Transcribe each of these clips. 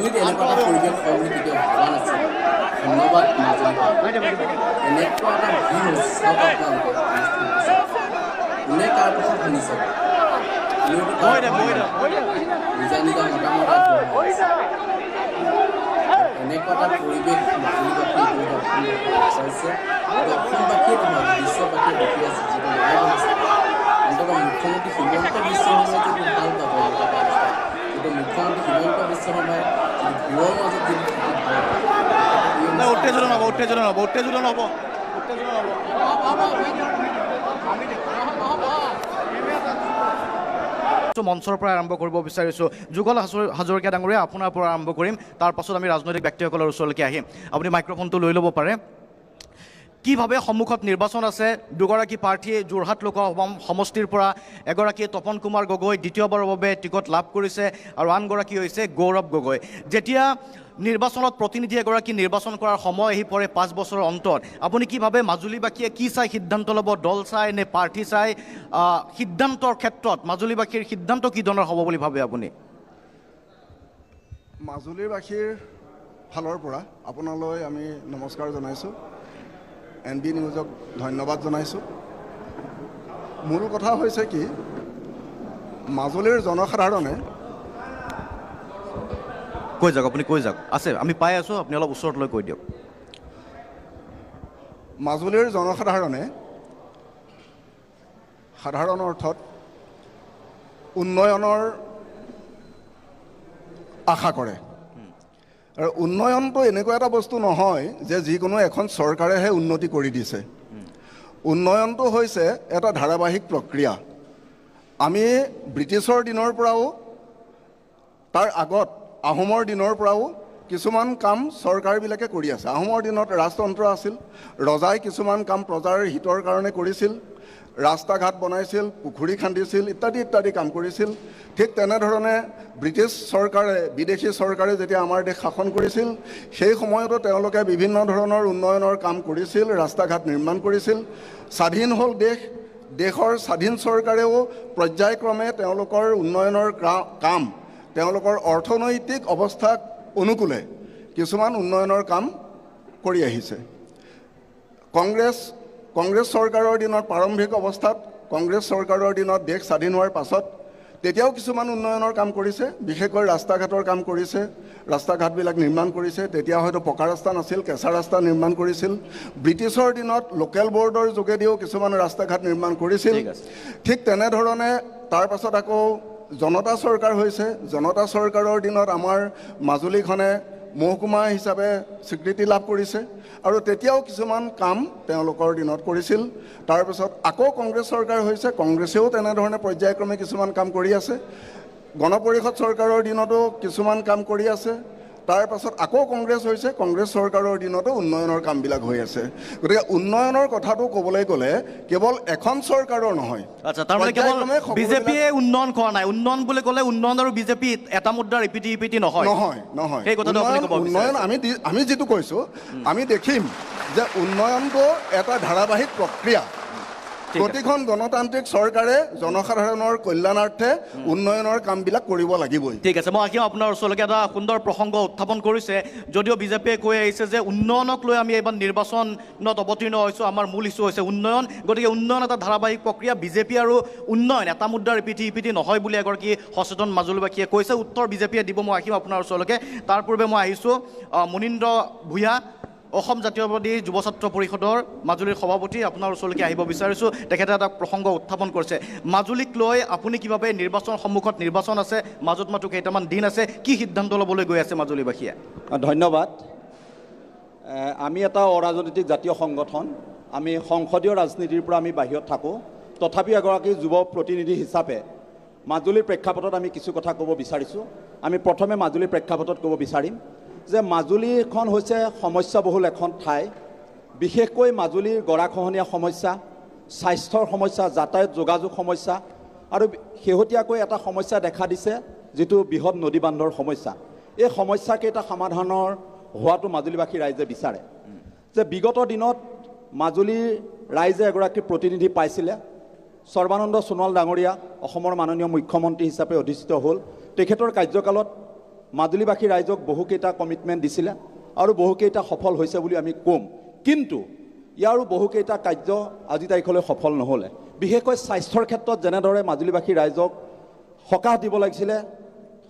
মাজুলীত এনেকুৱা এটা বুলি কেতিয়াও ভবা নাছিল ধন্যবাদ এনেকুৱা এটা ভিউ চাওক আপোনালোকে কোনে কাৰ কথা শুনিছে নিজা নিজা মতামত এনেকুৱা এটা পৰিৱেশ মাজুলীবাসী অসমবাসীয়ে নহয় বিশ্ববাসীয়ে দেখি আছে। যিটো অন্ততঃ মুখ্যমন্ত্ৰী হিমন্ত বিশ্ব শৰ্মাই যিটো ভালো পাব এনেকুৱা এটা মুখ্যমন্ত্ৰী হিমন্ত বিশ্ব শৰ্মাই ভিৰৰ মাজত না উত্তেজনা নহ'ব উত্তেজনা নহ'ব উত্তেজনা নহ'ব উত্তেজনা নহ'ব মঞ্চৰ পৰা আৰম্ভ কৰিব বিচাৰিছোঁ। যুগল হাজৰ- হাজৰিকা ডাঙৰীয়া আপোনাৰ পৰা আৰম্ভ কৰিম। তাৰ পাছত আমি ৰাজনৈতিক ব্যক্তিসকলৰ ওচৰলৈকে আহিম। আপুনি মাইক্ৰফোনটো লৈ ল'ব পাৰে। কিভাৱে সন্মুখত নিৰ্বাচন আছে? দুগৰাকী প্ৰাৰ্থীয়ে যোৰহাট লোকসভা সমষ্টিৰ পৰা এগৰাকীয়ে তপন কুমাৰ গগৈ দ্বিতীয়বাৰৰ বাবে টিকট লাভ কৰিছে আৰু আনগৰাকী হৈছে গৌৰৱ গগৈ। যেতিয়া নিৰ্বাচনত প্ৰতিনিধি এগৰাকী নিৰ্বাচন কৰাৰ সময় আহি পৰে পাঁচ বছৰৰ অন্তত আপুনি কি ভাবে মাজুলীবাসীয়ে কি চাই সিদ্ধান্ত ল'ব দল চাই নে প্ৰাৰ্থী চাই? সিদ্ধান্তৰ ক্ষেত্ৰত মাজুলীবাসীৰ সিদ্ধান্ত কি ধৰণৰ হ'ব বুলি ভাবে আপুনি? মাজুলীৰবাসীৰ ফালৰ পৰা আপোনালৈ আমি নমস্কাৰ জনাইছোঁ। এন বি নিউজক ধন্যবাদ জনাইছোঁ। মূল কথা হৈছে কি মাজুলীৰ জনসাধাৰণে কৈ যাওক আপুনি কৈ যাওক। আছে আমি পাই আছোঁ আপুনি অলপ ওচৰত লৈ কৈ দিয়ক। মাজুলীৰ জনসাধাৰণে সাধাৰণ অৰ্থত উন্নয়নৰ আশা কৰে। আৰু উন্নয়নটো এনেকুৱা এটা বস্তু নহয় যে যিকোনো এখন চৰকাৰেহে উন্নতি কৰি দিছে। উন্নয়নটো হৈছে এটা ধাৰাবাহিক প্ৰক্ৰিয়া। আমি ব্ৰিটিছৰ দিনৰ পৰাও তাৰ আগত আহোমৰ দিনৰ পৰাও কিছুমান কাম চৰকাৰবিলাকে কৰি আছে। আহোমৰ দিনত ৰাজতন্ত্ৰ আছিল ৰজাই কিছুমান কাম প্ৰজাৰ হিতৰ কাৰণে কৰিছিল। ৰাস্তা ঘাট বনাইছিল পুখুৰী খান্দিছিল ইত্যাদি ইত্যাদি কাম কৰিছিল। ঠিক তেনেধৰণে ব্ৰিটিছ চৰকাৰে বিদেশী চৰকাৰে যেতিয়া আমাৰ দেশ শাসন কৰিছিল সেই সময়তো তেওঁলোকে বিভিন্ন ধৰণৰ উন্নয়নৰ কাম কৰিছিল ৰাস্তা ঘাট নিৰ্মাণ কৰিছিল। স্বাধীন হ'ল দেশ দেশৰ স্বাধীন চৰকাৰেও পৰ্যায়ক্ৰমে তেওঁলোকৰ উন্নয়নৰ কাম তেওঁলোকৰ অৰ্থনৈতিক অৱস্থাক অনুকূলে কিছুমান উন্নয়নৰ কাম কৰি আহিছে। কংগ্ৰেছ কংগ্ৰেছ চৰকাৰৰ দিনত প্ৰাৰম্ভিক অৱস্থাত কংগ্ৰেছ চৰকাৰৰ দিনত দেশ স্বাধীন হোৱাৰ পাছত তেতিয়াও কিছুমান উন্নয়নৰ কাম কৰিছে বিশেষকৈ ৰাস্তা ঘাটৰ কাম কৰিছে ৰাস্তা ঘাটবিলাক নিৰ্মাণ কৰিছে তেতিয়া হয়তো পকা ৰাস্তা নাছিল কেঁচা ৰাস্তা নিৰ্মাণ কৰিছিল। ব্ৰিটিছৰ দিনত লোকেল বৰ্ডৰ যোগেদিও কিছুমান ৰাস্তা ঘাট নিৰ্মাণ কৰিছিল। ঠিক তেনেধৰণে তাৰ পাছত আকৌ জনতা চৰকাৰ হৈছে। জনতা চৰকাৰৰ দিনত আমাৰ মাজুলীখনে মহকুমা হিচাপে স্বীকৃতি লাভ কৰিছে আৰু তেতিয়াও কিছুমান কাম তেওঁলোকৰ দিনত কৰিছিল। তাৰপিছত আকৌ কংগ্ৰেছ চৰকাৰ হৈছে, কংগ্ৰেছেও তেনেধৰণে পৰ্যায়ক্ৰমে কিছুমান কাম কৰি আছে। গণপৰিষদ চৰকাৰৰ দিনতো কিছুমান কাম কৰি আছে। তাৰ পাছত আকৌ কংগ্ৰেছ হৈছে। কংগ্ৰেছ চৰকাৰৰ দিনতো উন্নয়নৰ কামবিলাক হৈ আছে। গতিকে উন্নয়নৰ কথাটো ক'বলৈ গ'লে কেৱল এখন চৰকাৰৰ নহয়। আচ্ছা তাৰমানে কেৱল বিজেপিয়ে উন্নয়ন কৰা নাই। উন্নয়ন বুলি ক'লে উন্নয়ন আৰু বিজেপি এটা মুদ্ৰাৰ ইপিটি ইপিটি নহয়। নহয় নহয়। সেই কথাটো আপুনি উন্নয়ন ক'ব উন্নয়ন আমি আমি যিটো কৈছোঁ আমি দেখিম যে উন্নয়নটো এটা ধাৰাবাহিক প্ৰক্ৰিয়া। প্ৰতিখন গণতান্ত্ৰিক চৰকাৰে জনসাধাৰণৰ কল্যাণাৰ্থে উন্নয়নৰ কামবিলাক কৰিব লাগিবই। ঠিক আছে মই আহিম আপোনাৰ ওচৰলৈকে। এটা সুন্দৰ প্ৰসংগ উত্থাপন কৰিছে। যদিও বিজেপিয়ে কৈ আহিছে যে উন্নয়নক লৈ আমি এইবাৰ নিৰ্বাচনত অৱতীৰ্ণ হৈছোঁ আমাৰ মূল ইছ্যু হৈছে উন্নয়ন। গতিকে উন্নয়ন এটা ধাৰাবাহিক প্ৰক্ৰিয়া। বিজেপি আৰু উন্নয়ন এটা মুদ্ৰাৰ ইপিঠি ইপিঠি নহয় বুলি এগৰাকী সচেতন মাজুলীবাসীয়ে কৈছে। উত্তৰ বিজেপিয়ে দিব মই আহিম আপোনাৰ ওচৰলৈকে। তাৰ পূৰ্বে মই আহিছোঁ। আহ, মুনীন্দ্ৰ ভূঞা অসম জাতীয়বাদী যুৱ ছাত্ৰ পৰিষদৰ মাজুলীৰ সভাপতি আপোনাৰ ওচৰলৈকে আহিব বিচাৰিছোঁ। তেখেতে এটা প্ৰসংগ উত্থাপন কৰিছে। মাজুলীক লৈ আপুনি কি ভাবে নিৰ্বাচন সন্মুখত নিৰ্বাচন আছে মাজত মাত্ৰ কেইটামান দিন আছে কি সিদ্ধান্ত ল'বলৈ গৈ আছে মাজুলীবাসীয়ে? ধন্যবাদ। আমি এটা অৰাজনৈতিক জাতীয় সংগঠন আমি সংসদীয় ৰাজনীতিৰ পৰা আমি বাহিৰত থাকোঁ। তথাপিও এগৰাকী যুৱ প্ৰতিনিধি হিচাপে মাজুলীৰ প্ৰেক্ষাপটত আমি কিছু কথা ক'ব বিচাৰিছোঁ। আমি প্ৰথমে মাজুলীৰ প্ৰেক্ষাপটত ক'ব বিচাৰিম। যে মাজুলীখন হৈছে সমস্যাবহুল এখন ঠাই। বিশেষকৈ মাজুলীৰ গৰাখহনীয়া সমস্যা স্বাস্থ্যৰ সমস্যা যাতায়াত যোগাযোগ সমস্যা আৰু শেহতীয়াকৈ এটা সমস্যা দেখা দিছে যিটো বৃহৎ নদী বান্ধৰ সমস্যা। এই সমস্যাকেইটা সমাধানৰ হোৱাটো মাজুলীবাসী ৰাইজে বিচাৰে। যে বিগত দিনত মাজুলীৰ ৰাইজে এগৰাকী প্ৰতিনিধি পাইছিলে। সৰ্বানন্দ সোণোৱাল ডাঙৰীয়া অসমৰ মাননীয় মুখ্যমন্ত্ৰী হিচাপে অধিষ্ঠিত হ'ল। তেখেতৰ কাৰ্যকালত মাজুলীবাসী ৰাইজক বহুকেইটা কমিটমেণ্ট দিছিলে আৰু বহুকেইটা সফল হৈছে বুলি আমি ক'ম। কিন্তু ইয়াৰো বহুকেইটা কাৰ্য আজি তাৰিখলৈ সফল নহ'লে। বিশেষকৈ স্বাস্থ্যৰ ক্ষেত্ৰত যেনেদৰে মাজুলীবাসী ৰাইজক সকাহ দিব লাগিছিলে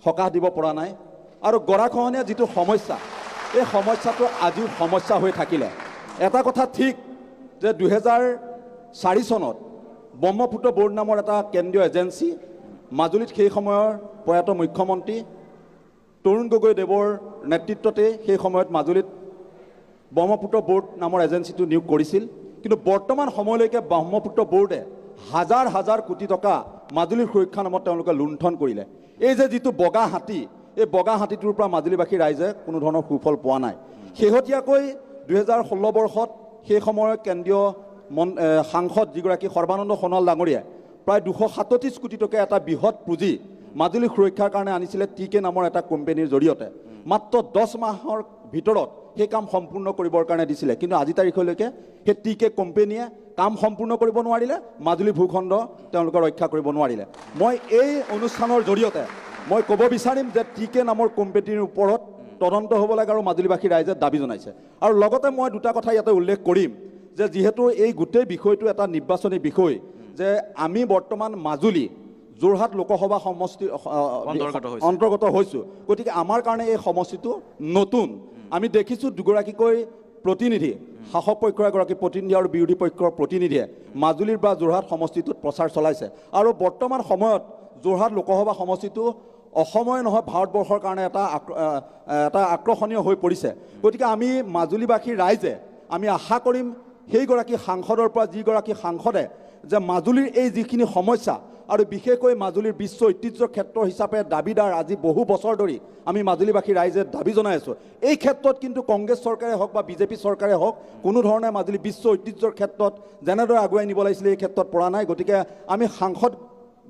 সকাহ দিব পৰা নাই। আৰু গৰাখহনীয়া যিটো সমস্যা এই সমস্যাটো আজিও সমস্যা হৈ থাকিলে। এটা কথা ঠিক যে দুহেজাৰ চাৰি চনত ব্ৰহ্মপুত্ৰ ব'ৰ্ড নামৰ এটা কেন্দ্ৰীয় এজেঞ্চি মাজুলীত সেই সময়ৰ প্ৰয়াত মুখ্যমন্ত্ৰী তৰুণ গগৈদেৱৰ নেতৃত্বতে সেই সময়ত মাজুলীত ব্ৰহ্মপুত্ৰ ব'ৰ্ড নামৰ এজেঞ্চিটো নিয়োগ কৰিছিল। কিন্তু বৰ্তমান সময়লৈকে ব্ৰহ্মপুত্ৰ ব'ৰ্ডে হাজাৰ হাজাৰ কোটি টকা মাজুলীৰ সুৰক্ষা নামত তেওঁলোকে লুণ্ঠন কৰিলে। এই যে যিটো বগা হাতী এই বগা হাতীটোৰ পৰা মাজুলীবাসী ৰাইজে কোনো ধৰণৰ সুফল পোৱা নাই। শেহতীয়াকৈ দুহেজাৰ ষোল্ল বৰ্ষত সেই সময়ৰ কেন্দ্ৰীয় মন সাংসদ যিগৰাকী সৰ্বানন্দ সোণোৱাল ডাঙৰীয়াই প্ৰায় দুশ সাতত্ৰিছ কোটি টকীয়া এটা বৃহৎ পুঁজি মাজুলী সুৰক্ষাৰ কাৰণে আনিছিলে টি কে নামৰ এটা কোম্পেনীৰ জৰিয়তে। মাত্ৰ দহ মাহৰ ভিতৰত সেই কাম সম্পূৰ্ণ কৰিবৰ কাৰণে দিছিলে। কিন্তু আজি তাৰিখলৈকে সেই টি কে কোম্পেনীয়ে কাম সম্পূৰ্ণ কৰিব নোৱাৰিলে মাজুলী ভূখণ্ড তেওঁলোকে ৰক্ষা কৰিব নোৱাৰিলে। মই এই অনুষ্ঠানৰ জৰিয়তে মই ক'ব বিচাৰিম যে টি কে নামৰ কোম্পেনীৰ ওপৰত তদন্ত হ'ব লাগে আৰু মাজুলীবাসী ৰাইজে দাবী জনাইছে। আৰু লগতে মই দুটা কথা ইয়াতে উল্লেখ কৰিম যে যিহেতু এই গোটেই বিষয়টো এটা নিৰ্বাচনী বিষয় যে আমি বৰ্তমান মাজুলী যোৰহাট লোকসভা সমষ্টি অন্তৰ্গত হৈছো। গতিকে আমাৰ কাৰণে এই সমষ্টিটো নতুন। আমি দেখিছোঁ দুগৰাকীকৈ প্ৰতিনিধি শাসক পক্ষৰ এগৰাকী প্ৰতিনিধি আৰু বিৰোধী পক্ষৰ প্ৰতিনিধিয়ে মাজুলীৰ বা যোৰহাট সমষ্টিটোত প্ৰচাৰ চলাইছে। আৰু বৰ্তমান সময়ত যোৰহাট লোকসভা সমষ্টিটো অসমৰে নহয় ভাৰতবৰ্ষৰ কাৰণে এটা এটা আকৰ্ষণীয় হৈ পৰিছে। গতিকে আমি মাজুলীবাসী ৰাইজে আমি আশা কৰিম সেইগৰাকী সাংসদৰ পৰা যিগৰাকী সাংসদে যে মাজুলীৰ এই যিখিনি সমস্যা আৰু বিশেষকৈ মাজুলীৰ বিশ্ব ঐতিহ্য ক্ষেত্ৰ হিচাপে দাবীদাৰ আজি বহু বছৰ ধৰি আমি মাজুলীবাসী ৰাইজে দাবী জনাই আছোঁ এই ক্ষেত্ৰত কিন্তু কংগ্ৰেছ চৰকাৰে হওক বা বিজেপি চৰকাৰে হওক কোনো ধৰণে মাজুলী বিশ্ব ঐতিহ্যৰ ক্ষেত্ৰত যেনেদৰে আগুৱাই নিব লাগিছিলে এই ক্ষেত্ৰত পৰা নাই গতিকে আমি সাংসদ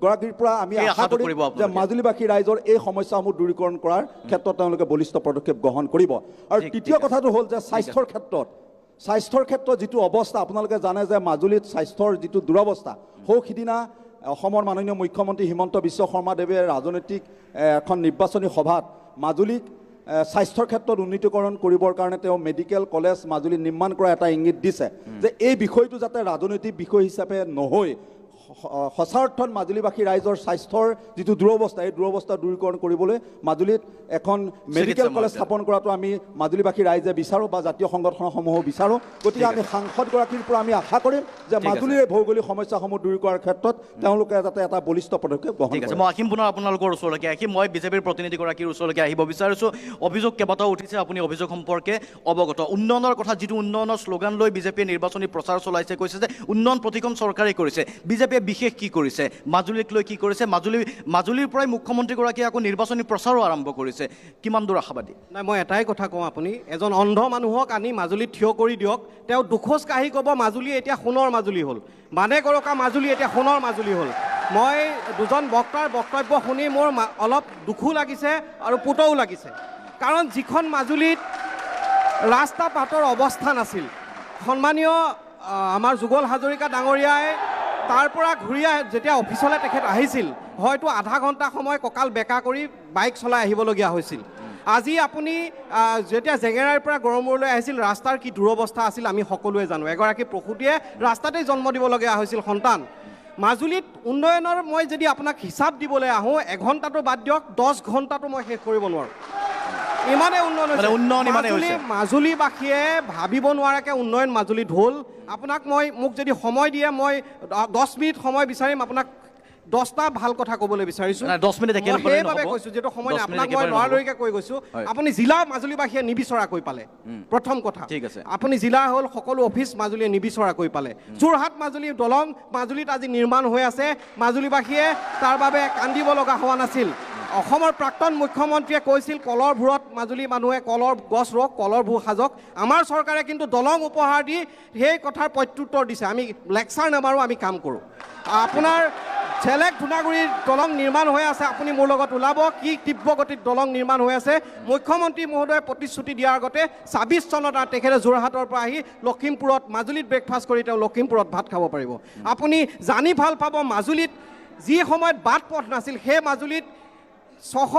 গৰাকীৰ পৰা আমি আশা কৰিম কৰিব যে। মাজুলীবাসী ৰাইজৰ এই সমস্যাসমূহ দূৰীকৰণ কৰাৰ ক্ষেত্ৰত তেওঁলোকে বলিষ্ঠ পদক্ষেপ গ্ৰহণ কৰিব আৰু তৃতীয়। কথাটো হ'ল যে স্বাস্থ্যৰ ক্ষেত্ৰত স্বাস্থ্যৰ ক্ষেত্ৰত যিটো অৱস্থা আপোনালোকে জানে যে মাজুলীত স্বাস্থ্যৰ যিটো দুৰৱস্থা সৌ সিদিনা অসমৰ মাননীয় মুখ্যমন্ত্ৰী হিমন্ত বিশ্ব শৰ্মাদেৱে ৰাজনৈতিক এখন নিৰ্বাচনী সভাত মাজুলীক স্বাস্থ্যৰ ক্ষেত্ৰত উন্নীতকৰণ কৰিবৰ কাৰণে তেওঁ মেডিকেল কলেজ মাজুলীত নিৰ্মাণ কৰা এটা ইংগিত দিছে যে এই বিষয়টো যাতে ৰাজনৈতিক বিষয় হিচাপে নহৈ স- সঁচা অৰ্থত মাজুলীবাসী ৰাইজৰ স্বাস্থ্যৰ যিটো দুৰৱস্থা এই দুৰৱস্থা দূৰীকৰণ কৰিবলৈ মাজুলীত এখন মেডিকেল কলেজ স্থাপন কৰাটো আমি মাজুলীবাসী ৰাইজে বিচাৰোঁ বা জাতীয় সংগঠনসমূহো বিচাৰোঁ। গতিকে আমি সাংসদগৰাকীৰ পৰা আমি আশা কৰিম যে মাজুলীৰ এই ভৌগোলিক সমস্যাসমূহ দূৰ কৰাৰ ক্ষেত্ৰত তেওঁলোকে যাতে এটা বলিষ্ঠ পদক্ষেপ গ্ৰহণ ঠিক আছে। মই আহিম পুনৰ আপোনালোকৰ ওচৰলৈকে। আহিম মই বিজেপিৰ প্ৰতিনিধিগৰাকীৰ ওচৰলৈকে আহিব বিচাৰিছোঁ। অভিযোগ কেইবাটাও উঠিছে আপুনি অভিযোগ সম্পৰ্কে অৱগত। উন্নয়নৰ কথা যিটো উন্নয়নৰ শ্লোগান লৈ বিজেপিয়ে নিৰ্বাচনী প্ৰচাৰ চলাইছে কৈছে যে উন্নয়ন প্ৰতিখন চৰকাৰে কৰিছে। বিজেপিয়ে বিশেষ কি কৰিছে? মাজুলীক লৈ কি কৰিছে? মাজুলী মাজুলীৰ পৰাই মুখ্যমন্ত্ৰীগৰাকীয়ে আকৌ নিৰ্বাচনী প্ৰচাৰো আৰম্ভ কৰিছে। কিমান দূৰ আশাবাদী? নাই মই এটাই কথা কওঁ আপুনি এজন অন্ধ মানুহক আনি মাজুলীত থিয় কৰি দিয়ক তেওঁ দুখোজ কাঢ়ি ক'ব মাজুলী এতিয়া সোণৰ মাজুলী হ'ল। মানে কৰকা মাজুলী এতিয়া সোণৰ মাজুলী হ'ল। মই দুজন বক্তাৰ বক্তব্য শুনি মোৰ অলপ দুখো লাগিছে আৰু পুতও লাগিছে। কাৰণ যিখন মাজুলীত ৰাস্তা পাতৰ অৱস্থা নাছিল সন্মানীয় আমাৰ যুগল হাজৰিকা ডাঙৰীয়াই তাৰ পৰা ঘূৰি যেতিয়া অফিচলৈ তেখেত আহিছিল হয়তো আধা ঘণ্টা সময় কঁকাল বেকা কৰি বাইক চলাই আহিবলগীয়া হৈছিল। আজি আপুনি যেতিয়া জেঙেৰাৰ পৰা গড়মূৰলৈ আহিছিল ৰাস্তাৰ কি দুৰৱস্থা আছিল আমি সকলোৱে জানো। এগৰাকী প্ৰসূতিয়ে ৰাস্তাতেই জন্ম দিবলগীয়া হৈছিল সন্তান। মাজুলীত উন্নয়নৰ মই যদি আপোনাক হিচাপ দিবলৈ আহোঁ এঘণ্টাটো বাদ দিয়ক দহ ঘণ্টাটো মই শেষ কৰিব নোৱাৰোঁ। ইমানেই উন্নয়ন মানে হৈছে। উন্নয়ন ইমানেই মাজুলী হৈছে। মাজুলীবাসীয়ে ভাবিব নোৱাৰাকৈ উন্নয়ন মাজুলীত হ'ল আপোনাক মই মোক যদি সময় দিয়ে মই দহ মিনিট সময় বিচাৰিম আপোনাক দহটা ভাল কথা ক'বলৈ বিচাৰিছোঁ। দহ মিনিট সেইবাবে। কৈছোঁ যিহেতু সময় আপোনাক মই লৰালৰিকৈ কৈ গৈছোঁ। আপুনি জিলা মাজুলীবাসীয়ে নিবিচৰাকৈ পালে। প্ৰথম কথা। ঠিক আছে। আপুনি জিলা হ'ল সকলো অফিচ মাজুলীয়ে নিবিচৰাকৈ পালে। যোৰহাট মাজুলী দলং মাজুলীত আজি নিৰ্মাণ হৈ আছে। মাজুলীবাসীয়ে তাৰ বাবে কান্দিব লগা হোৱা নাছিল। অসমৰ প্ৰাক্তন মুখ্যমন্ত্ৰীয়ে কৈছিল কলৰ ভূৰত মাজুলী মানুহে কলৰ গছ ৰোৱক কলৰ ভূ সাজক। আমাৰ চৰকাৰে কিন্তু দলং উপহাৰ দি সেই কথাৰ প্ৰত্যুত্তৰ দিছে। আমি লেকচাৰ নামাৰোঁ আমি কাম কৰোঁ। আপোনাৰ চেলেক ধূনাগুৰিৰ দলং নিৰ্মাণ হৈ আছে আপুনি মোৰ লগত ওলাব। কি তীব্ৰ গতিত দলং নিৰ্মাণ হৈ আছে? মুখ্যমন্ত্ৰী মহোদয়ে প্ৰতিশ্ৰুতি দিয়াৰ আগতে ছাব্বিছ চনত তেখেতে যোৰহাটৰ পৰা আহি লখিমপুৰত মাজুলীত ব্ৰেকফাষ্ট কৰি তেওঁ লখিমপুৰত ভাত খাব পাৰিব। আপুনি জানি ভাল পাব মাজুলীত যি সময়ত বাট পথ নাছিল সেই মাজুলীত ছশ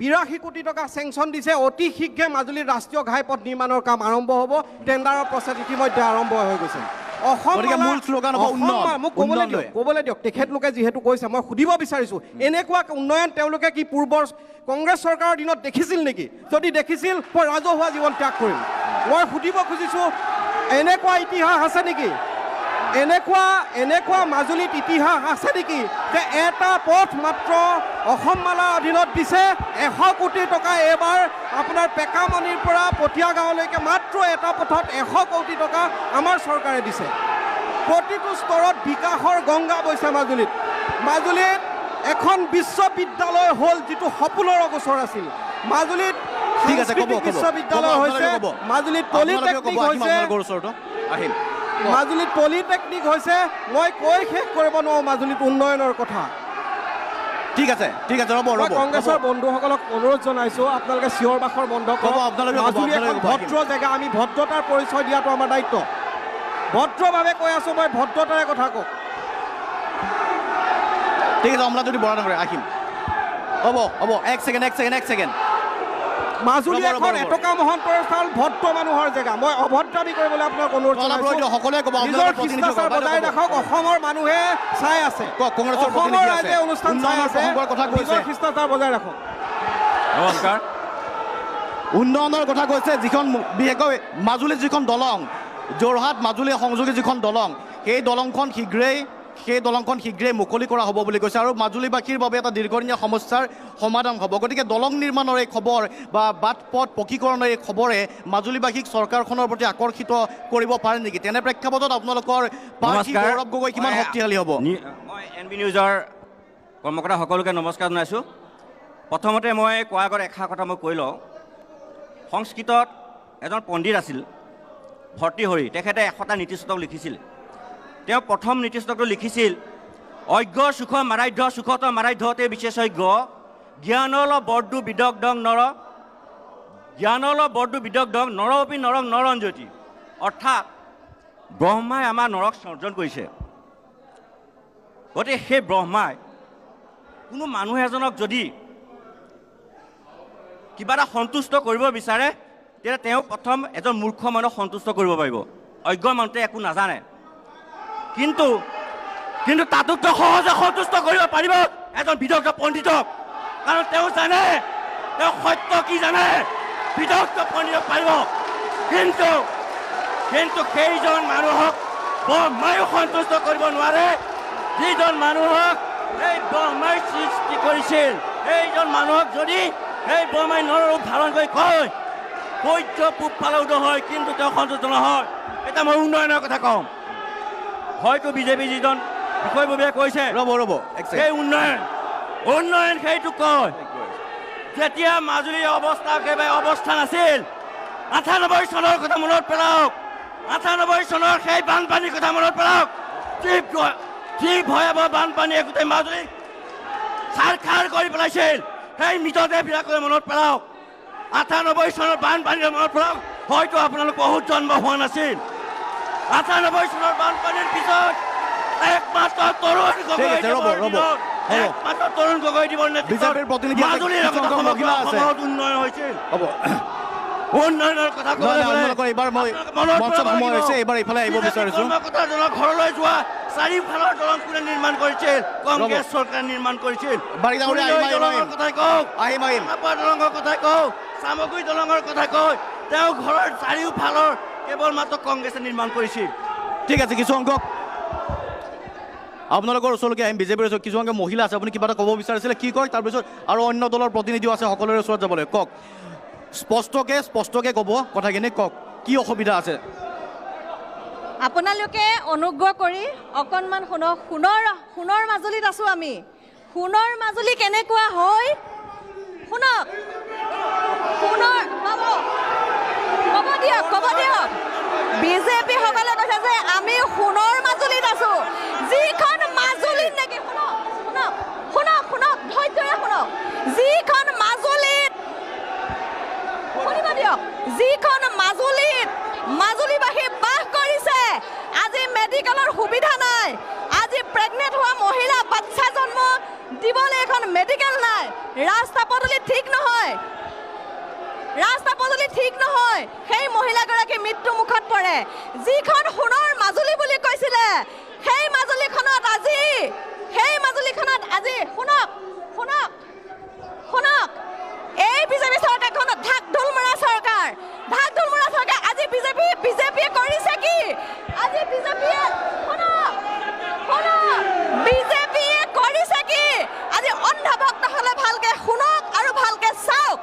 বিৰাশী কোটি টকা চেংচন দিছে। অতি শীঘ্ৰে মাজুলীত ৰাষ্ট্ৰীয় ঘাইপথ নিৰ্মাণৰ কাম আৰম্ভ হ'ব। টেণ্ডাৰৰ প্ৰচেছ ইতিমধ্যে আৰম্ভ হৈ গৈছে। মোক ক'বলৈ দিয়ক। ক'বলৈ দিয়ক তেখেতলোকে যিহেতু কৈছে মই সুধিব বিচাৰিছোঁ এনেকুৱা উন্নয়ন তেওঁলোকে কি পূৰ্বৰ কংগ্ৰেছ চৰকাৰৰ দিনত দেখিছিল নেকি? যদি দেখিছিল মই ৰাজহুৱা জীৱন ত্যাগ কৰিম। মই সুধিব খুজিছোঁ এনেকুৱা ইতিহাস আছে নেকি? এনেকুৱা এনেকুৱা মাজুলীত ইতিহাস আছে নেকি যে এটা পথ মাত্ৰ অসম মালাৰ অধীনত দিছে এশ কোটি টকা এইবাৰ আপোনাৰ পেকামণিৰ পৰা পটীয়া গাঁৱলৈকে মাত্ৰ এটা পথত এশ কোটি টকা আমাৰ চৰকাৰে দিছে। প্ৰতিটো স্তৰত বিকাশৰ গংগা বৈছে মাজুলীত। মাজুলীত এখন বিশ্ববিদ্যালয় হ'ল যিটো সপোনৰ অগোচৰ আছিল। মাজুলীত ঠিক আছে বিশ্ববিদ্যালয় হৈছে মাজুলীত পলিটেকনিক হৈছে আহিম। মাজুলীত পলিটেকনিক হৈছে মই কৈ শেষ কৰিব নোৱাৰোঁ মাজুলীত উন্নয়নৰ কথা। ঠিক আছে ঠিক আছে ৰ'ব ৰ'ব কংগ্ৰেছৰ। বন্ধুসকলক অনুৰোধ জনাইছোঁ আপোনালোকে চিঞৰ বাখৰ বন্ধ কৰক। মাজুলী এখন ভদ্ৰ জেগা আমি ভদ্ৰতাৰ পৰিচয় দিয়াটো আমাৰ দায়িত্ব। ভদ্ৰভাৱে কৈ আছোঁ মই ভদ্ৰতাৰে কথা কওঁ। ঠিক আছে অমলাজ্যোতি বৰা ডাঙৰীয়া আহিম। হ'ব হ'ব এক ছেকেণ্ড এক ছেকেণ্ড এক ছেকেণ্ড। মাজুলী এখন এটকা মহন্তৰ স্থান ভদ্ৰ মানুহৰ জেগা। মই অভদ্ৰামী কৰিবলৈ আপোনাক অনুৰোধ নিজৰ শিষ্টাচাৰ বজাই ৰাখক অসমৰ মানুহে চাই আছে। কওক, কংগ্ৰেছৰ অসমৰ ৰাইজে অনুষ্ঠান চাই আছে। প্ৰসংগৰ কথা কৈছে। নিজৰ শিষ্টাচাৰ বজাই ৰাখক। নমস্কাৰ। উন্নয়নৰ কথা কৈছে যিখন বিশেষকৈ মাজুলীত যিখন দলং যোৰহাট মাজুলী সংযোগী যিখন দলং সেই দলংখন শীঘ্ৰেই সেই দলংখন শীঘ্ৰেই মুকলি কৰা হ'ব বুলি কৈছে আৰু মাজুলীবাসীৰ বাবে এটা দীৰ্ঘদিনীয়া সমস্যাৰ সমাধান হ'ব। গতিকে দলং নিৰ্মাণৰ এই খবৰ বা বাট পথ পকীকৰণৰ এই খবৰে মাজুলীবাসীক চৰকাৰখনৰ প্ৰতি আকৰ্ষিত কৰিব পাৰে নেকি? তেনে প্ৰেক্ষাপটত আপোনালোকৰ প্ৰাৰ্থী নমস্কাৰ। গৌৰৱ গগৈ কিমান শক্তিশালী হ'ব? মই এন বি নিউজৰ কৰ্মকৰ্তা সকলোকে নমস্কাৰ জনাইছোঁ। প্ৰথমতে মই কোৱাৰ আগত এষাৰ কথা মই কৈ লওঁ। সংস্কৃতত এজন পণ্ডিত আছিল ভৰ্তিহৰি তেখেতে এশটা নীতিশতক লিখিছিল। তেওঁ প্ৰথম নীতিশতকটো লিখিছিল অজ্ঞ সুখ মাৰাধ্য সুখত মাৰাধ্যতে বিশেষজ্ঞ জ্ঞানল বৰ্দু বিদগ্ধং নৰ জ্ঞানল বৰ্দু বিদগ্ধং নৰপি নৰক নৰঞ্জতি অৰ্থাৎ ব্ৰহ্মাই আমাৰ নৰক সৰ্জন কৰিছে। গতিকে সেই ব্ৰহ্মাই কোনো মানুহ এজনক যদি কিবা এটা সন্তুষ্ট কৰিব বিচাৰে তেতিয়া তেওঁ প্ৰথম এজন মূৰ্খ মানুহক সন্তুষ্ট কৰিব পাৰিব। অজ্ঞ মানুহটোৱে একো নাজানে। কিন্তু কিন্তু তাতোতকৈ সহজে সন্তুষ্ট কৰিব পাৰিব। এজন বিদগ্ধ পণ্ডিতক। কাৰণ তেওঁ জানে, তেওঁ সত্য কি জানে। বিদগ্ধ পণ্ডিতক পাৰিব। কিন্তু কিন্তু সেইজন মানুহক ব্ৰহ্মায়ো সন্তুষ্ট কৰিব নোৱাৰে। যিজন মানুহক এই ব্ৰহ্মাই সৃষ্টি কৰিছিল, সেইজন মানুহক যদি সেই ব্ৰহ্মাই নৰৰূপ ধাৰণ কৰি কয়, সূৰ্য পূব ফালে উদয় হয়, কিন্তু তেওঁ সন্তুষ্ট নহয়। এতিয়া মই উন্নয়নৰ কথা কওঁ হয়তো বিজেপি যিজন বিষয়ববীয়াই কৈছে ৰ'ব ৰ'ব সেই উন্নয়ন উন্নয়ন সেইটো কয়। যেতিয়া মাজুলীৰ অৱস্থা একেবাৰে অৱস্থা নাছিল আঠানব্বৈ চনৰ কথা মনত পেলাওক আঠানব্বৈ চনৰ সেই বানপানীৰ কথা মনত পেলাওক। যি যি ভয়াৱহ বানপানীয়ে গোটেই মাজুলী চাৰ খাৰ কৰি পেলাইছিল। সেই মৃতদেহবিলাকলৈ মনত পেলাওক। আঠানব্বৈ চনৰ বানপানীলৈ মনত পেলাওক। হয়তো আপোনালোক বহুত জন্ম হোৱা নাছিল। আঠানব্বৈ চনৰ বানপানীৰ পিছত একমাত্ৰ তৰুণ গগৈ। একমাত্ৰ তৰুণ গগৈ দেৱৰ নেতৃত্বত মাজুলীৰ। অসমত উন্নয়ন হৈছিল। হ'ব। উন্নয়নৰ কথা ঘৰলৈ যোৱা চাৰিওফালৰ দলং কোনে নিৰ্মাণ কৰিছিল? কংগ্ৰেছ চৰকাৰে নিৰ্মাণ কৰিছিল। দলঙৰ কথাই কওক দলঙৰ কথাই কওক চামগুৰি দলঙৰ কথা কয় তেওঁ ঘৰৰ চাৰিওফালৰ কেৱল মাত্ৰ কংগ্ৰেছে নিৰ্মাণ কৰিছিল ঠিক আছে কিছু সংখ্যক আপোনালোকৰ ওচৰলৈকে আহিম বিজেপিৰ ওচৰত। কিছু সংখ্যক মহিলা আছে আপুনি কিবা এটা ক'ব বিচাৰিছিলে কি কয়? তাৰপিছত আৰু অন্য দলৰ প্ৰতিনিধিও আছে সকলোৰে ওচৰত যাব লাগে কওক। স্পষ্টকৈ স্পষ্টকৈ ক'ব কথাখিনি কওক। কি অসুবিধা আছে? আপোনালোকে অনুগ্ৰহ কৰি অকণমান শুনক। সোণৰ সোণৰ মাজুলীত আছোঁ আমি। সোণৰ মাজুলী কেনেকুৱা হয়? শুনক। সোণৰ হ'ব ক'ব দিয়ক ক'ব দিয়ক। বিজেপি সকলে কৈছে যে আমি সোণৰ মাজুলীত আছোঁ। যিখন মাজুলীত নেকি, শুনক শুনক শুনক শুনক, ধৈৰ্যৰে শুনক। যিখন মাজুলীত, শুনিব দিয়ক, যিখন মাজুলীত মাজুলীবাসী বাস কৰিছে, আজি মেডিকেলৰ সুবিধা নাই। আজি প্ৰেগনেণ্ট হোৱা মহিলা বাচ্ছা জন্ম দিবলৈ এখন মেডিকেল নাই। ৰাস্তা পদূলি ঠিক নহয়। ৰাস্তা পদূলি ঠিক নহয়। সেই মহিলাগৰাকী মৃত্যু মুখত পৰে। যিখন সোণৰ মাজুলী বুলি কৈছিলে, সেই মাজুলীখনত আজি, সেই মাজুলীখনত আজি, শুনক শুনক শুনক, এই বিজেপি চৰকাৰখনত ঢাক ঢোল মৰা চৰকাৰ ঢাক ঢোল মৰা চৰকাৰ আজি বিজেপি বিজেপিয়ে কৰিছে কি আজি বিজেপিয়ে শুনক শুনক বিজেপিয়ে কৰিছে কি আজি অন্ধভক্ত হ'লে ভালকে শুনক আৰু ভালকে চাওক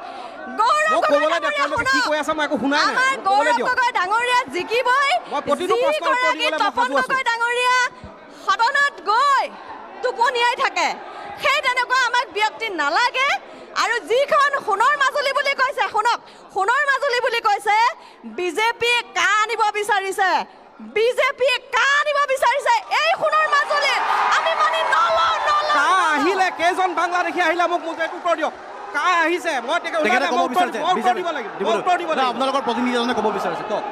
গৌৰৱ মোক গগৈ ক'বলৈ দিয়ক, ডাঙৰীয়া তেওঁলোকে কি শুনক। কৈ আছে মই একো শুনাই নাই। আমাৰ গৌৰৱ গগৈ ডাঙৰীয়া জিকিবই। যিগৰাকী তপন গগৈ ডাঙৰীয়া সদনত গৈ টোপনিয়াই থাকে সেই তেনেকুৱা আমাক ব্যক্তি নালাগে। আৰু যিখন সোণৰ মাজুলী বুলি কৈছে শুনক সোণৰ মাজুলী বুলি কৈছে বিজেপিয়ে কা আনিব বিচাৰিছে। বিজেপিয়ে কা আনিব বিচাৰিছে এই সোণৰ মাজুলী আমি মানি নলওঁ নলওঁ। আহিলে কেইজন বাংলাদেশী আহিলে মোক মোক এইটো উত্তৰ দিয়ক। কা আহিছে। মই তেখেতে ক'ব বিচাৰিছে আপোনালোকৰ প্ৰতিনিধি এজনে ক'ব বিচাৰিছে কওক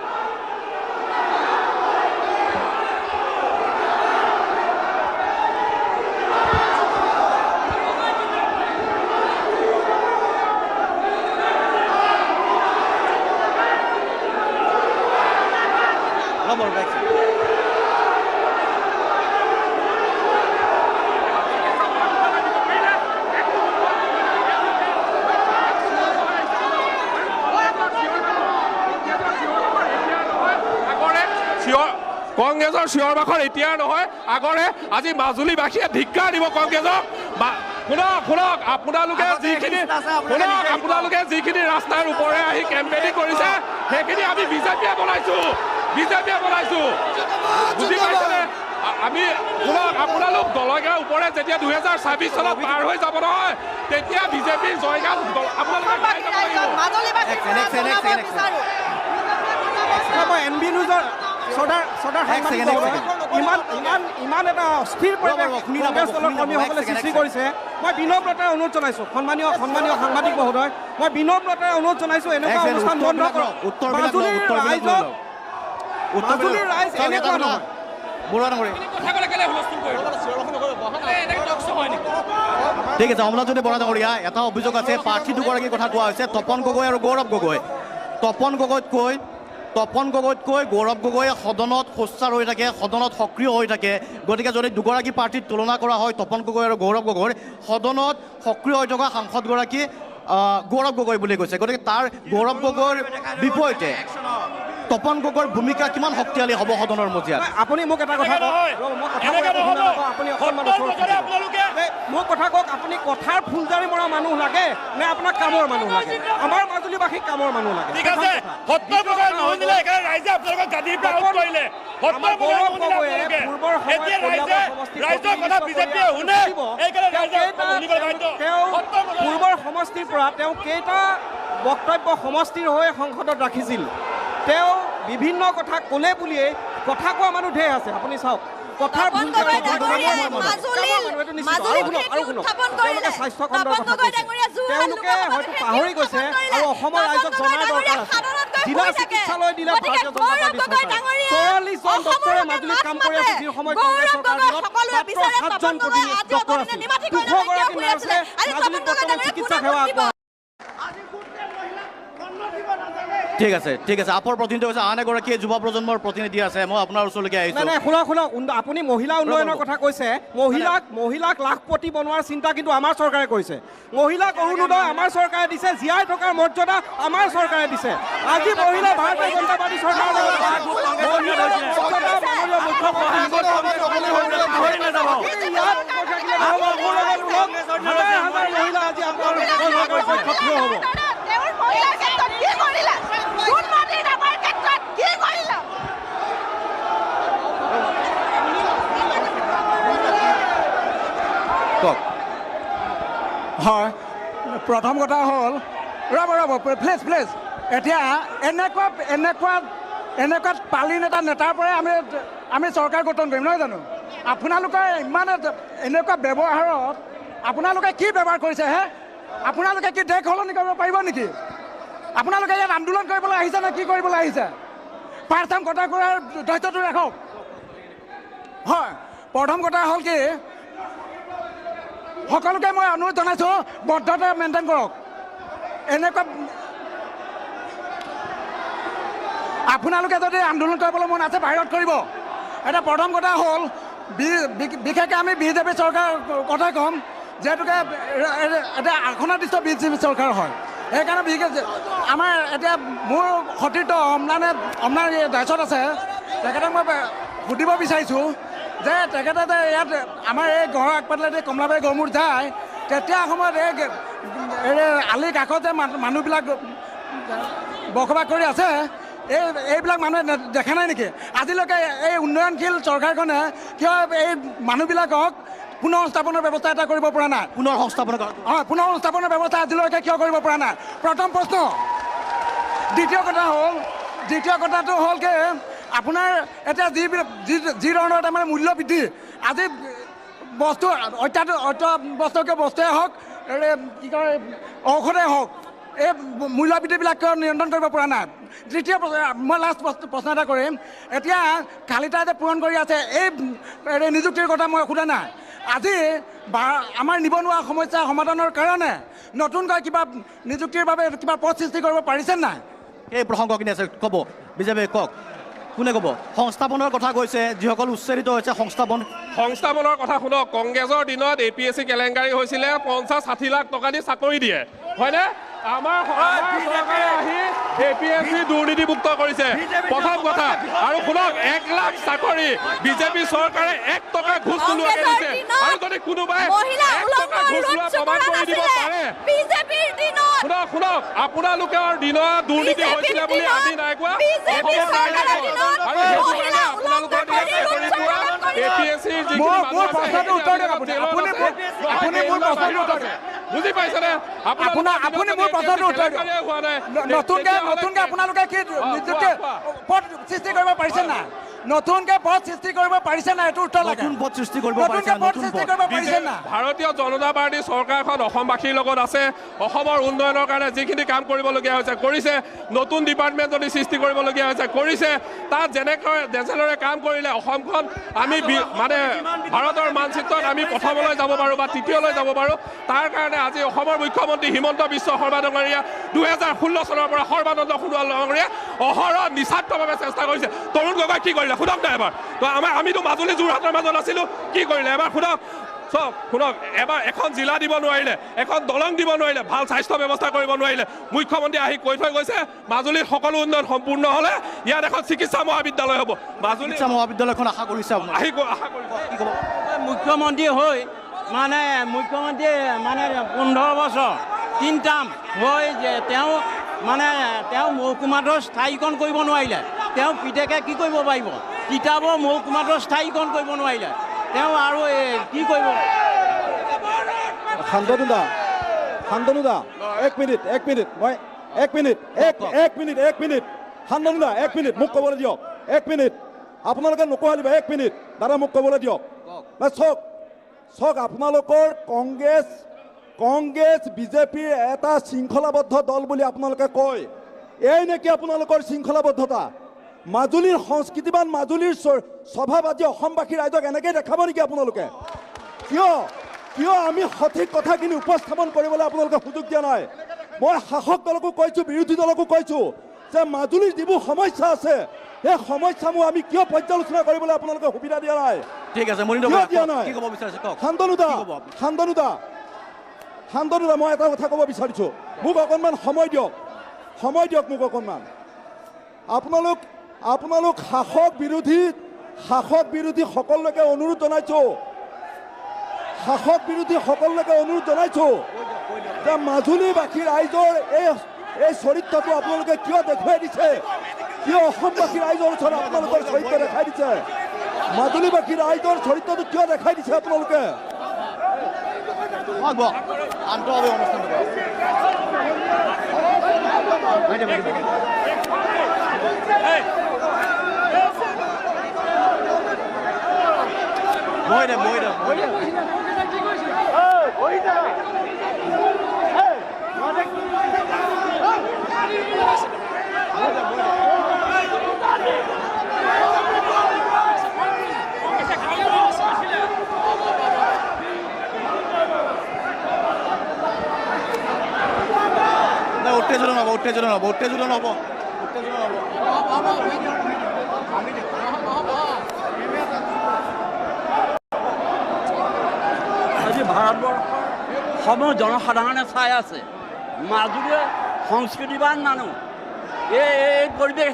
ৰ'ব, ৰ'ব, এক ছেকেণ্ড। আগৰে চিঞৰ কংগ্ৰেছৰ চিঞৰ বাখৰ এতিয়া নহয় আগৰে আজি মাজুলীবাসীয়ে ধিক্কাৰ দিব কংগ্ৰেছক। শুনক শুনক আপোনালোকে যিখিনি শুনক আপোনালোকে যিখিনি ৰাস্তাৰ ওপৰে আহি কেম্পেইনিং কৰিছে সেইখিনি আমি বিজেপিয়ে বনাইছো। বিজেপিয়ে বনাইছো। বুজি পাইছেনে? আমি শুনক আপোনালোক দলগাঁও ওপৰে যেতিয়া দুহেজাৰ ছাব্বিছ চনত পাৰ হৈ যাব নহয় তেতিয়া বিজেপিৰ জয়গান আপোনালোকে। মই এন বি নিউজৰ চৰ্দাৰ চৰ্দাৰ ইমান ইমান ইমান এটা অস্থিৰ পৰিৱেশ কংগ্ৰেছ দলৰ কৰ্মীসকলে সৃষ্টি কৰিছে। মই বিনম্ৰতাৰে অনুৰোধ জনাইছোঁ। সন্মানীয় সন্মানীয় সাংবাদিক মহোদয় মই বিনম্ৰতাৰে অনুৰোধ জনাইছোঁ এনেকুৱা অনুষ্ঠান বন্ধ কৰক। মাজুলীৰ ৰাইজক মাজুলীৰ ৰাইজ এনেকুৱা নহয়। ঠিক আছে অমলাজ্যোতি বৰা ডাঙৰীয়া এটা অভিযোগ আছে প্ৰাৰ্থী দুগৰাকীৰ কথা কোৱা হৈছে তপন গগৈ আৰু গৌৰৱ গগৈ। তপন গগৈতকৈ তপন গগৈতকৈ, গৌৰৱ গগৈ সদনত সোচ্চাৰ হৈ থাকে, সদনত সক্ৰিয় হৈ থাকে। গতিকে যদি দুগৰাকী প্ৰাৰ্থীৰ তুলনা কৰা হয়, তপন গগৈ আৰু গৌৰৱ গগৈৰ, সদনত সক্ৰিয় হৈ থকা সাংসদগৰাকী গৌৰৱ গগৈ বুলি কৈছে। গতিকে তাৰ গৌৰৱ গগৈৰ বিপৰীতে তপন গগৈৰ ভূমিকা কিমান শক্তিশালী হ'ব সদনৰ মজিয়াত? আপুনি মোক এটা কথা মোক কথা কওক আপুনি কথাৰ ফুলজাৰি মৰা মানুহ লাগে নে আপোনাক কামৰ মানুহ লাগে? আমাৰ মাজুলীবাসীক কামৰ মানুহ লাগে। ঠিক আছে। ৰাইজে আপোনালোকক গাদীৰ পৰা আউট কৰিলে। পূৰ্বৰ সমষ্টিৰ পৰা তেওঁ কেইটা বক্তব্য সমষ্টিৰ হৈ সংসদত ৰাখিছিল? তেওঁ বিভিন্ন কথা ক'লে বুলিয়েই কথা কোৱা মানুহ ঢেৰ আছে। আপুনি চাওক কথাৰ ভুল আৰু শুনক। তেওঁলোকে স্বাস্থ্য খণ্ডৰ কথা কৈছে। তেওঁলোকে হয়তো পাহৰি গৈছে। আৰু অসমৰ ৰাইজক জনাৰ দৰকাৰ আছে। জিলা চিকিৎসালয় দিলে ভাৰতীয় জনতা পাৰ্টি ডক্টৰে মাজুলীত কাম কৰি আছে। যি। সময়ত কংগ্ৰেছ চৰকাৰ দিনত মাত্ৰ সাতজন ডক্টৰ আছিল নিমাতি দুশ কৰিলে এতিয়া গৰাকী নাৰ্ছে মাজুলীত বৰ্তমান চিকিৎসা সেৱা ভোট দিব। আগবঢ়ায় ঠিক আছে ঠিক আছে। আপৰ প্ৰতিনিধি হৈছে আন এগৰাকী যুৱ প্ৰজন্মৰ প্ৰতিনিধি আছে। মই আপোনাৰ ওচৰলৈকে নাই আহিছোঁ। নাই শুনক শুনক। উন্ন- আপুনি মহিলা উন্নয়নৰ কথা কৈছে। মহিলাক মহিলাক লাখপতি বনোৱাৰ চিন্তা কিন্তু আমাৰ চৰকাৰে কৰিছে। মহিলাক অৰুণোদয় আমাৰ চৰকাৰে দিছে জীয়াই থকাৰ মৰ্যাদা আমাৰ চৰকাৰে দিছে। আজি মহিলা ভাৰতীয় জনতা পাৰ্টি চৰকাৰৰ লগত ভাগ- মহিলাৰ মৰ্যাদা মাননীয় মুখ্যমন্ত্ৰী পাহৰি নাযাব। ইয়াত কৈ থাকিলে নহ'ব, মোৰ লগত ওলক, হাজাৰ হাজাৰ মহিলা আজি আপোনালোকৰ চৰকাৰৰ পক্ষত থিয় হ'ব তেওঁৰ মহিলাৰ ক্ষেত্ৰত কি কৰিলে সোণমতী নামৰ ক্ষেত্ৰত কি কৰিলে কওক হয় প্ৰথম কথা হ'ল, ৰ'ব ৰ'ব প্লিজ প্লিজ এতিয়া এনেকুৱা এনেকুৱা এনেকুৱা পালি নেতা নেতাৰ পৰাই আমি আমি চৰকাৰ গঠন কৰিম, নহয় জানো? আপোনালোকে ইমান এটা- এনেকুৱা ব্যৱহাৰত, আপোনালোকে কি ব্যৱহাৰ কৰিছে, হে? আপোনালোকে কি দেশ সলনি কৰিব পাৰিব নেকি? আপোনালোকে ইয়াত আন্দোলন কৰিবলৈ আহিছে নে কি কৰিবলৈ আহিছে? পাৰ্থাম কথা কৰাৰ দায়িত্বটো ৰাখক। হয়, প্ৰথম কথা হ'ল কি সকলোকে মই অনুৰোধ জনাইছোঁ, বদ্ধতা মেইনটেইন কৰক। এনেকুৱা আপোনালোকে যদি আন্দোলন কৰিবলৈ মন আছে, বাহিৰত কৰিব। এতিয়া প্ৰথম কথা হ'ল বিশেষকৈ আমি বিজেপি চৰকাৰৰ কথাই ক'ম, যিহেতুকে এতিয়া আসনাধিষ্ঠ বিজেপি চৰকাৰ হয়। সেইকাৰণে বিশেষ আমাৰ এতিয়া মোৰ সতীৰ্থ অমলানে অমলান দায়িত্বত আছে, তেখেতক মই সুধিব বিচাৰিছোঁ যে তেখেতে যে ইয়াত আমাৰ এই ঘৰৰ আগফালেদি কমলাবাৰী গড়মূৰ যায় তেতিয়া সময়ত এই আলিৰ কাষত যে মানুহ- মানুহবিলাক বসবাস কৰি আছে এই এইবিলাক মানুহে দেখা নাই নেকি? আজিলৈকে এই উন্নয়নশীল চৰকাৰখনে কিয় এই মানুহবিলাকক পুনৰ সংস্থাপনৰ ব্যৱস্থা এটা কৰিব পৰা নাই? পুনৰ সংস্থাপন হয় পুনৰ সংস্থাপনৰ ব্যৱস্থা আজিলৈকে কিয় কৰিব পৰা নাই? প্ৰথম প্ৰশ্ন। দ্বিতীয় কথা হ'ল দ্বিতীয় কথাটো হ'ল কি আপোনাৰ এতিয়া যি যি যি ধৰণৰ তাৰমানে মূল্য বৃদ্ধি, আজি বস্তু অত্যাধিক অত্যাৱশ্যকীয় বস্তুৱে হওক কি কয় ঔষধে হওক, এই মূল্য বৃদ্ধিবিলাক নিয়ন্ত্ৰণ কৰিব পৰা নাই। প্ৰশ্ন- মই লাষ্ট প্ৰশ্ন এটা কৰিম। এতিয়া কালিতা যে পূৰণ কৰি আছে, এই নিযুক্তিৰ কথা মই সোধা নাই। আজি আমাৰ নিবনুৱা সমস্যা সমাধানৰ কাৰণে নতুনকৈ কিবা নিযুক্তিৰ বাবে কিবা পথ সৃষ্টি কৰিব পাৰিছে নাই? এই প্ৰসংগখিনি আছে, ক'ব। বিজেপিয়ে কওক। কোনে ক'ব? সংস্থাপনৰ কথা কৈছে, যিসকল উচ্চাৰিত হৈছে সংস্থাপন। সংস্থাপনৰ কথা শুনক, কংগ্ৰেছৰ দিনত এ পি এছ চি কেলেংকাৰী হৈছিলে, পঞ্চাছ ষাঠি লাখ টকা দি চাকৰি দিয়ে। হয়নে? আমাৰ চৰকাৰে আহি এ পি এছ চি দুৰ্নীতিমুক্ত কৰিছে। প্ৰথম কথা আৰু শুনক এক লাখ চাকৰি বিজেপি চৰকাৰে এক টকা ঘোচ নোলোৱাকে দিছে। আৰু যদি কোনোবাই এক টকা ঘোচ লোৱা প্ৰমাণ কৰি দিব পাৰে। শুনক শুনক আপোনালোকৰ দিনত দুৰ্নীতি হৈছিলে বুলি আমি নাই কোৱা। অসমৰ। আৰু সেইটো কাৰণে আপোনালোকৰ দিনত চাকৰি পোৱা বুজি পাইছেনে? আপোনাৰ আপুনি মোৰ প্ৰশ্নটোৰ উত্তৰ নতুনকে নতুনকে আপোনালোকে কি নিযুক্তি পদ সৃষ্টি কৰিব পাৰিছে নাই নতুনকে পদ সৃষ্টি কৰিব পাৰিছে নাই? এইটো উত্তৰ লাগে। নতুন পদ সৃষ্টি কৰিব পাৰিছে নতুন সৃষ্টি পদ কৰিব পাৰিছে নাই? ভাৰতীয় জনতা পাৰ্টী চৰকাৰখন অসমবাসীৰ লগত আছে। অসমৰ উন্নয়নৰ কাৰণে যিখিনি কাম কৰিবলগীয়া হৈছে কৰিছে। নতুন ডিপাৰ্টমেণ্ট যদি সৃষ্টি কৰিবলগীয়া হৈছে কৰিছে। তাত যেনেকৈ যেনেদৰে কাম কৰিলে অসমখন আমি মানে ভাৰতৰ মানচিত্ৰত আমি প্ৰথমলৈ যাব পাৰোঁ বা তৃতীয়লৈ যাব পাৰোঁ। তাৰ কাৰণে আজি অসমৰ মুখ্যমন্ত্ৰী হিমন্ত বিশ্ব শৰ্মা ডাঙৰীয়া দুহেজাৰ ষোল্ল চনৰ পৰা সৰ্বানন্দ সোণোৱাল ডাঙৰীয়া অহৰহ নিস্বাৰ্থভাৱে চেষ্টা কৰিছে। তৰুণ গগৈ কি কৰিলে? শুনক না এবাৰ। তো আমাৰ আমিতো মাজুলী যোৰহাটৰ মাজত আছিলোঁ। কি কৰিলে? এবাৰ শুনক। চব শুনক। এবাৰ এখন জিলা দিব নোৱাৰিলে এখন দলং দিব নোৱাৰিলে ভালো স্বাস্থ্য ব্যৱস্থা কৰিব নোৱাৰিলে মুখ্যমন্ত্ৰী আহি কৈ থৈ গৈছে মাজুলীত সকলো উন্নয়ন সম্পূৰ্ণ হ'লে ইয়াত এখন চিকিৎসা মহাবিদ্যালয় হ'ব। মাজুলী চিকিৎসা মহাবিদ্যালয়খন আশা কৰিছে আহি কৈ- আশা কৰিছে মুখ্যমন্ত্ৰী হৈ মানে মুখ্যমন্ত্ৰী মানে পোন্ধৰ বছৰ তিনিটাম হৈ যে তেওঁ মানে তেওঁ মহকুমাটোৰ স্থায়ীকৰণ কৰিব নোৱাৰিলে। তেওঁ পিতেকে কি কৰিব পাৰিব? কিতাপৰ মহকুমাটোৰ স্থায়ীকৰণ কৰিব নোৱাৰিলে। তেওঁ আৰু কি কৰিব? শান্তনু দা শান্তনু দা এক মিনিট এক মিনিট মই এক মিনিট এক এক মিনিট এক মিনিট। শান্তনু দা এক মিনিট মোক ক'বলৈ দিয়ক। এক মিনিট। আপোনালোকে নকোৱালিব এক মিনিট। দাদা মোক ক'বলৈ দিয়ক। নাই চাওক চাওক আপোনালোকৰ কংগ্ৰেছ কংগ্ৰেছ বিজেপিৰ এটা শৃংখলাবদ্ধ দল বুলি আপোনালোকে কয়। এই নেকি আপোনালোকৰ শৃংখলাবদ্ধতা মাজুলীৰ সংস্কৃতিবান মাজুলীৰ স্ব- স্বভাৱ আজি অসমবাসী ৰাইজক এনেকৈ দেখাব নেকি আপোনালোকে? কিয়? কিয় আমি সঠিক কথাখিনি উপস্থাপন কৰিবলৈ আপোনালোকে সুযোগ দিয়া নাই? মই শাসক দলকো কৈছোঁ বিৰোধী দলকো কৈছোঁ যে মাজুলীৰ যিবোৰ সমস্যা আছে সেই সমস্যাবোৰ আমি কিয় পৰ্যালোচনা কৰিবলৈ আপোনালোকে সুবিধা দিয়া নাই? ঠিক আছে মনিন্দ্ৰ কিয় বৰা দিয়া কওক, নাই কি ক'ব বিচাৰিছে কওক শান্তনু দা কি ক'ব আপুনি? শান্তনু দা শান্তনু দা মই এটা কথা ক'ব বিচাৰিছোঁ। মোক অকণমান সময় দিয়ক। সময় দিয়ক মোক অকণমান। আপোনালোক আপোনালোক শাসক বিৰোধী শাসক বিৰোধী সকলোকে অনুৰোধ জনাইছোঁ। শাসক বিৰোধী সকলোকে অনুৰোধ জনাইছোঁ যে মাজুলীবাসী ৰাইজৰ এই এই চৰিত্ৰটো আপোনালোকে কিয় দেখুৱাই দিছে? কিয় অসমবাসী ৰাইজৰ ওচৰত আপোনালোকৰ চৰিত্ৰ দেখাই দিছে? মাজুলীবাসী ৰাইজৰ চৰিত্ৰটো কিয় দেখাই দিছে আপোনালোকে? হয় বক আন্তঃভাৱে অনুষ্ঠানটো কৰক বাইদেউ, বাইদেউ, বাইদেউ। বহি দে বহি উত্তেজিত নহ'ব উত্তেজিত নহ'ব উত্তেজিত নহ'ব আজি ভাৰতবৰ্ষৰ সমূহ জনসাধাৰণে চাই আছে। মাজুলীৰ সংস্কৃতিবান মানুহ। এই এই পৰিৱেশ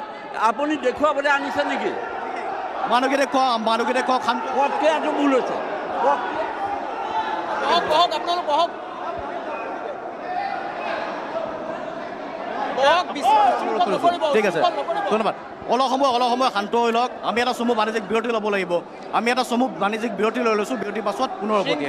আপুনি দেখুৱাবলৈ আনিছে নেকি? মানুহকেইটা কওঁ মানুহকেইটা কওঁ শান্ত প্ৰক্ৰিয়াটো ভুল হৈছে। ঠিক আছে ধন্যবাদ। অলপ সময় অলপ সময় শান্ত হৈ লওক। আমি এটা চমু বাণিজ্যিক বিৰতি ল'ব লাগিব। আমি এটা চমু বাণিজ্যিক বিৰতি লৈ লৈছোঁ বিৰতিৰ পাছত পুনৰ আহিম।